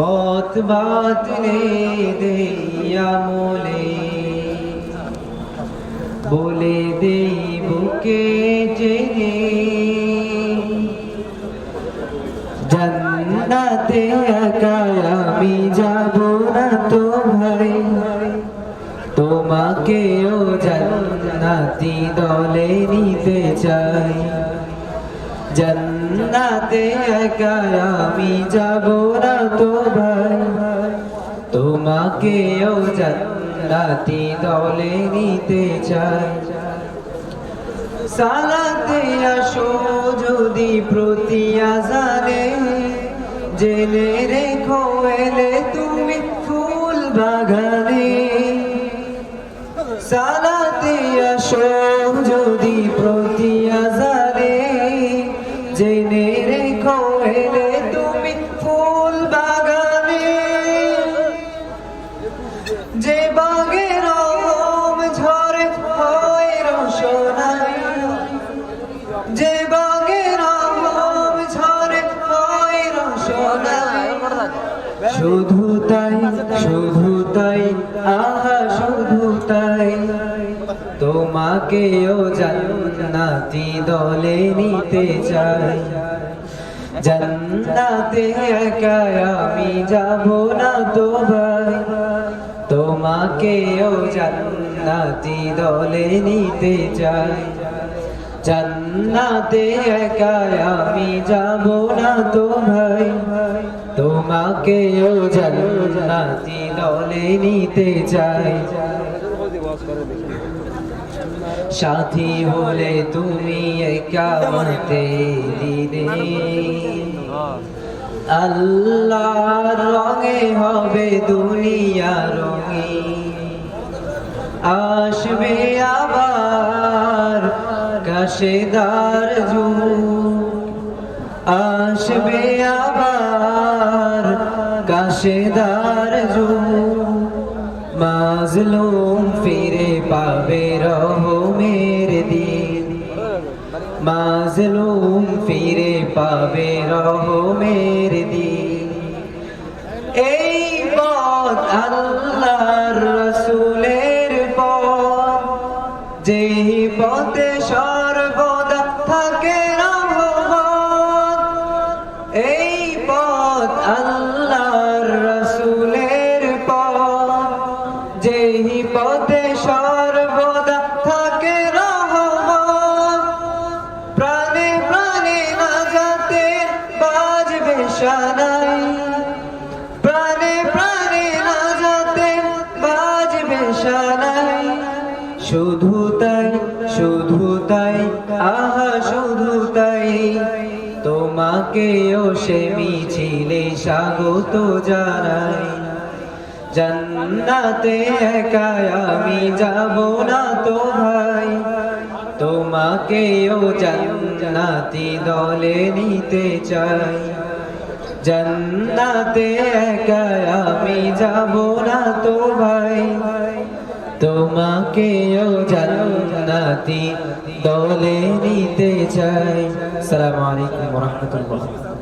পথ বাতলে দেয়া মোলে বলে দেই বুকে চেনে জান্নাতে একা আমি যাব না তো ভাই তোমাকেও জান্নাতি দলে নিতে চাই। জান্নাতে একা আমি যাব না তো ভাই। তোমাকেও জান্নাতি দলে নিতে চাই। সালাতে আসো যদি প্রতি আজানে। জেনে রেখো এলে তুমি ফুল বাগানে। সালাতে আসো শুধু তাই শুধু তাই, আহা, শুধু তাই। তোমাকেও জান্নাতি দলে নিতে চাই। জান্নাতে একা আমি যাব না তো ভাই তোমাকেও জান্নাতি দলে নিতে চাই। জান্নাতে একা আমি যাব না তো ভাই তোমাকেও জান্নাতি দলে নিতে চাই। সাথী হলে তুমি একামতে দিনে আল্লাহর রঙে হবে দুনিয়া রঙে আসবে আবার কাশেদার জু আসবে আবার কাশেদার জু মাজলুম ফিরে পাবে রহমের দিন। মাজলুম ফিরে পাবে রহমের দিন। এই পথ আল্লাহর যেই পথে সর্বদা থাকে রহমত, প্রাণে প্রাণে না যাতে বাজবে সানাই প্রাণে প্রাণে না যাতে বাজবে সানাই শুধু তাই শুধু তাই, আহা, শুধু তাই। তোমাকেও সে মিছিলে স্বাগত জানাই। জান্নাতে আমি যাব না তো ভাই। তোমাকেও জান্নাতি দলে নিতে চাই। জান্নাতে আমি যাব না তো ভাই। তোমাকেও জান্নাতি দলে নিতে চাই। সালামু আলাইকুম রহমতুল্লাহ।